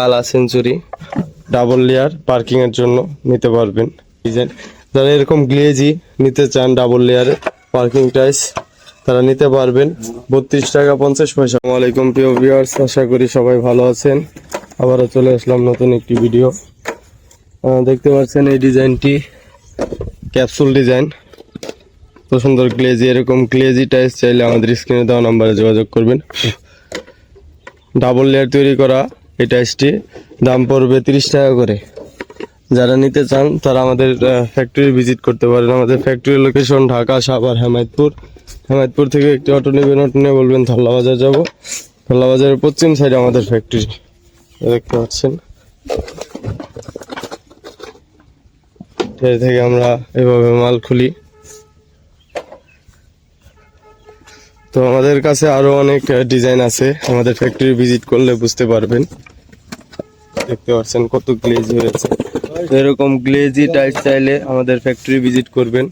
কালা century, double layer parking এর জন্য নিতে পারবেন। ডিজাইন, যারা এরকম গ্লেজি নিতে চান ডাবল লেয়ারে, পার্কিং টাইস তারা নিতে পারবেন। বত্রিশ টাকা পঞ্চাশ পয়সা। আলাইকুম, প্রিয় ভিউয়ার্স, আশা করি সবাই ভালো আছেন। আবারও চলে আসলাম নতুন একটি ভিডিও। দেখতে পাচ্ছেন এই ডিজাইনটি, ক্যাপসুল ডিজাইন। তো সুন্দর গ্লেজি, এরকম গ্লেজি টাইস চাইলে আমাদের স্ক্রিনে দেওয়া নাম্বারে যোগাযোগ করবেন। ডাবল লেয়ার তৈরি করা এই টাইসটি দাম পড়বে তিরিশ টাকা করে। যারা নিতে চান, তারা আমাদের ফ্যাক্টরি ভিজিট করতে পারেন। আমাদের ফ্যাক্টরি লোকেশন ঢাকা সাভার হেমায়তপুর। হেমায়তপুর থেকে একটি অটো নেবেন অটো নিয়ে বলবেন থাল্লা বাজার যাব। থাল্লা বাজারের পশ্চিম সাইডে আমাদের ফ্যাক্টরি দেখতে পাচ্ছেন। থেকে আমরা এভাবে মাল খুলি। তো আমাদের কাছে আরও অনেক ডিজাইন আছে। আমাদের ফ্যাক্টরি ভিজিট করলে বুঝতে পারবেন। দেখতে পাচ্ছেন কত গ্লেজ হয়েছে। এরকম গ্লেজি টাইপ চাইলে আমাদের ফ্যাক্টরি ভিজিট করবেন।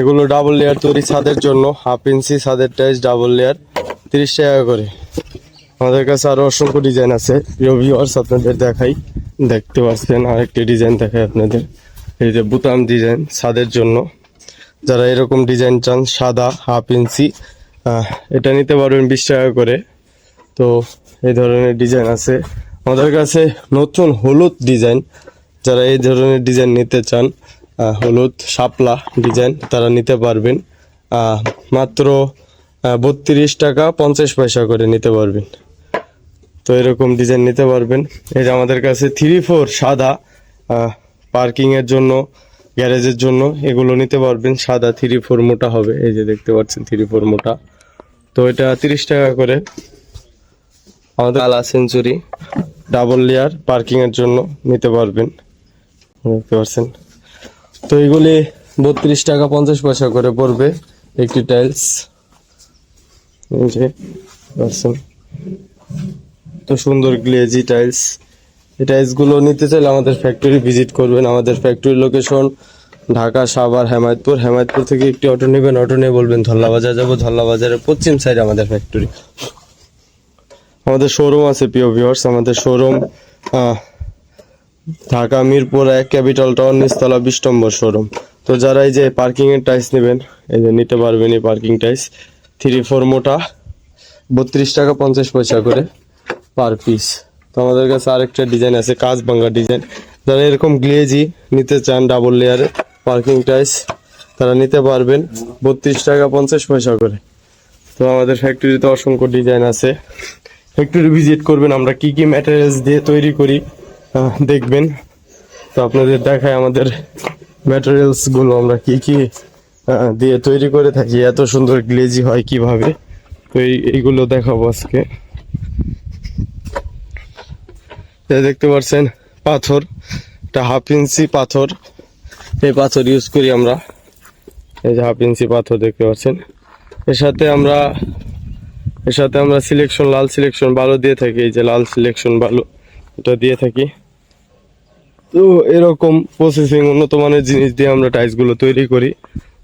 এগুলো ডাবল লেয়ার তৈরি ছাদের জন্য। হাফ ইঞ্চি ছাদের টাইলস ডাবল লেয়ার তিরিশ টাকা করে। আমাদের কাছে আরও অসংখ্য ডিজাইন আছে। প্রিয় ভিউয়ার্স আপনাদের দেখাই। দেখতে পাচ্ছেন আরেকটি ডিজাইন দেখাই আপনাদের। এই যে বুতাম ডিজাইন ছাদের জন্য। যারা এরকম ডিজাইন চান, সাদা হাফ ইঞ্চি এটা নিতে পারবেন বিশ টাকা করে। তো এই ধরনের ডিজাইন আছে। আমাদের কাছে নতুন হলুদ ডিজাইন, যারা এই ধরনের ডিজাইন নিতে চান হলুদ শাপলা ডিজাইন, তারা নিতে পারবেন। মাত্র বত্রিশ টাকা পঞ্চাশ পয়সা করে নিতে পারবেন। তো এরকম ডিজাইন নিতে পারবেন। এই যে আমাদের কাছে থ্রি ফোর সাদা পার্কিংয়ের জন্য, গ্যারেজের জন্য এগুলো নিতে পারবেন। সাদা থ্রি ফোর মোটা হবে। এই যে দেখতে পাচ্ছেন থ্রি ফোর মোটা। তো এটা তিরিশ টাকা করে। আমাদের কালা সেঞ্চুরি। ডাবল লেয়ার পার্কিং এর জন্য নিতে পারবেন। দেখতে পাচ্ছেন। তো এগুলি বত্রিশ টাকা পঞ্চাশ পয়সা করে পড়বে একটি টাইলস এই তো সুন্দর গ্লেজি টাইলস এই টাইলসগুলো নিতে চাইলে আমাদের ফ্যাক্টরি ভিজিট করবেন। আমাদের ফ্যাক্টরি লোকেশন ঢাকা, সাভার, হেমায়তপুর। হেমায়তপুর থেকে একটি অটো নেবেন, অটো নিয়ে বলবেন ধল্লা বাজার যাব। ধল্লা বাজারের পশ্চিম সাইড আমাদের ফ্যাক্টরি আমাদের শোরুম আছে, প্রিয় ভিউয়ার্স আমাদের শোরুম ঢাকা, মিরপুর এক, ক্যাপিটাল টাউন, নিচতলা বিশ নম্বর শোরুম তো যারা এই যে পার্কিং এর টাইস নেবেন, এই যে নিতে পারবেন এই পার্কিং টাইস থ্রি ফোর মোটা, বত্রিশ টাকা পঞ্চাশ পয়সা করে পার পিস তো আমাদের কাছে আরেকটা ডিজাইন আছে কাজ ভাঙ্গা ডিজাইন যারা এরকম গ্লেজি নিতে চান ডাবল লেয়ারে পার্কিং টাইস তারা নিতে পারবেন। বত্রিশ টাকা পঞ্চাশ পয়সা করে। তো আমাদের ফ্যাক্টরিতে অসংখ্য ডিজাইন আছে। ফ্যাক্টরি ভিজিট করবেন, আমরা কি কি ম্যাটেরিয়ালস দিয়ে তৈরি করি দেখবেন। তো আপনাদের দেখায় আমাদের ম্যাটেরিয়ালসগুলো, আমরা কি কি দিয়ে তৈরি করে থাকি, এত সুন্দর গ্লেজি হয় কীভাবে। তো এই, এইগুলো দেখাবো আজকে। দেখতে পাচ্ছেন, পাথর, এটা হাফ ইঞ্চি পাথর। এই পাথর ইউজ করি আমরা। এই যে হাফ ইঞ্চি পাথর দেখতে পাচ্ছেন। এর সাথে আমরা, এর সাথে আমরা সিলেকশন লাল সিলেকশন বালু দিয়ে থাকি। এই যে লাল সিলেকশন বালু, এটা দিয়ে থাকি। তো এরকম প্রসেসিং উন্নত মানের জিনিস দিয়ে আমরা টাইলসগুলো তৈরি করি।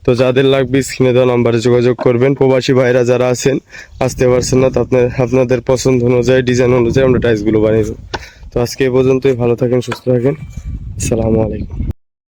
তো যাদের লাগবে স্ক্রিনে দেওয়া নাম্বারে যোগাযোগ করবেন। প্রবাসী ভাইরা যারা আছেন, আসতে পারছেন না আপনার, আপনাদের পছন্দ অনুযায়ী ডিজাইন অনুযায়ী আমরা টাইলসগুলো বানিয়ে দেবো। তো আজকে এ পর্যন্তই, ভালো থাকেন, সুস্থ থাকেন। আসসালামু আলাইকুম।